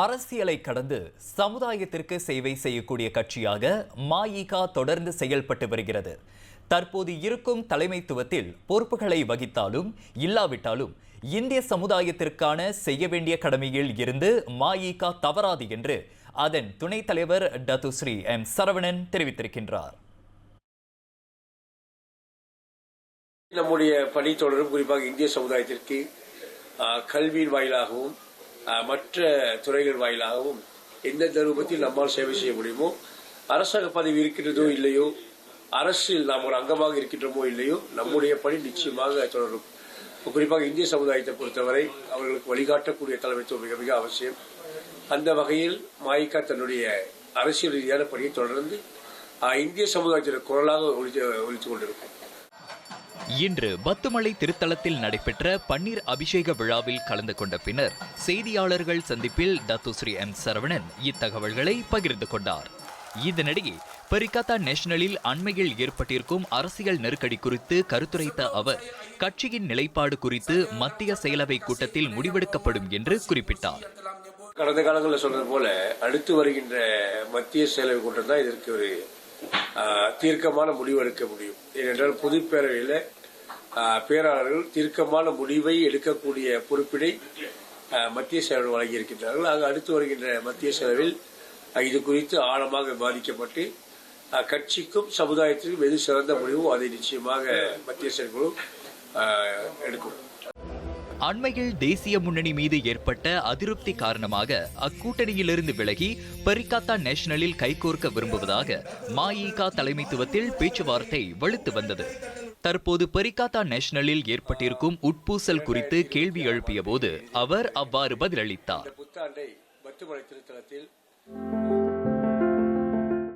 அரசியலை கடந்து சமுதாயத்திற்கு சேவை செய்யக்கூடிய கட்சியாக மாயிகா தொடர்ந்து செயல்பட்டு வருகிறது. தற்போது இருக்கும் தலைமைத்துவத்தில் பொறுப்புகளை வகித்தாலும் இல்லாவிட்டாலும் இந்திய சமுதாயத்திற்கான செய்ய வேண்டிய கடமையில் இருந்து மாயிகா தவறாது என்று அதன் துணைத் தலைவர் டத்துஸ்ரீ எம் சரவணன் தெரிவித்திருக்கின்றார். நம்முடைய பணி தொடரும் குறிப்பாக இந்திய சமுதாயத்திற்கு கல்வியின் வாயிலாகவும் மற்ற துறைகள் வாயிலாகவும் எந்தெந்த ரூபத்தில் நம்மால் சேவை செய்ய முடியுமோ அரசாங்க பதவி இருக்கின்றதோ இல்லையோ அரசில் நாம் ஒரு அங்கமாக இருக்கின்றோமோ இல்லையோ நம்முடைய பணி நிச்சயமாக தொடரும். குறிப்பாக இந்திய சமுதாயத்தை பொறுத்தவரை அவர்களுக்கு வழிகாட்டக்கூடிய தலைமைத்துவம் மிக மிக அவசியம். அந்த வகையில் மாயிக்கா தன்னுடைய அரசியல் ரீதியான பணியை தொடர்ந்து இந்திய சமுதாயத்தின் குரலாக ஒழித்து ஒழித்துக் கொண்டிருக்கும். இன்று பத்துமலை திருத்தலத்தில் நடைபெற்ற பன்னீர் அபிஷேக விழாவில் கலந்து கொண்ட பின்னர் செய்தியாளர்கள் சந்திப்பில் டத்துஸ்ரீ எம் சரவணன் இத்தகவல்களை பகிர்ந்து கொண்டார். இதனிடையே பரிகாத்தா நேஷனலில் அண்மையில் ஏற்பட்டிருக்கும் அரசியல் நெருக்கடி குறித்து கருத்துரைத்த அவர் கட்சியின் நிலைப்பாடு குறித்து மத்திய செயலவை கூட்டத்தில் முடிவெடுக்கப்படும் என்று குறிப்பிட்டார். கடந்த காலங்களில் சொன்னது போல அடுத்து வருகின்ற மத்திய செயலவை கூட்டம் தான் இதற்கு ஒரு தீர்க்கமான முடிவு எடுக்க முடியும். ஏனென்றால் பொதுப்பேரவையில் ஆஹ், பேராளர்கள் தீர்க்கமான முடிவை எடுக்கக்கூடிய பொறுப்பினை மத்திய செயலர் வழங்கியிருக்கின்றார்கள். ஆக அடுத்து வருகின்ற மத்திய செலவில் இது குறித்து ஆழமாக பாதிக்கப்பட்டு கட்சிக்கும் சமுதாயத்திற்கும் எது சிறந்த முடிவோ அதை நிச்சயமாக மத்திய செயற்குழு ஆஹ், எடுக்கும். அண்மையில் தேசிய முன்னணி மீது ஏற்பட்ட அதிருப்தி காரணமாக அக்கூட்டணியிலிருந்து விலகி பரிகாத்தா நேஷனலில் கைகோர்க்க விரும்புவதாக மாஇகா தலைமைத்துவத்தில் பேச்சுவார்த்தை வலுத்து வந்தது. தற்போது பரிகாத்தா நேஷனலில் ஏற்பட்டிருக்கும் உட்பூசல் குறித்து கேள்வி எழுப்பிய போது அவர் அவ்வாறு பதிலளித்தார்.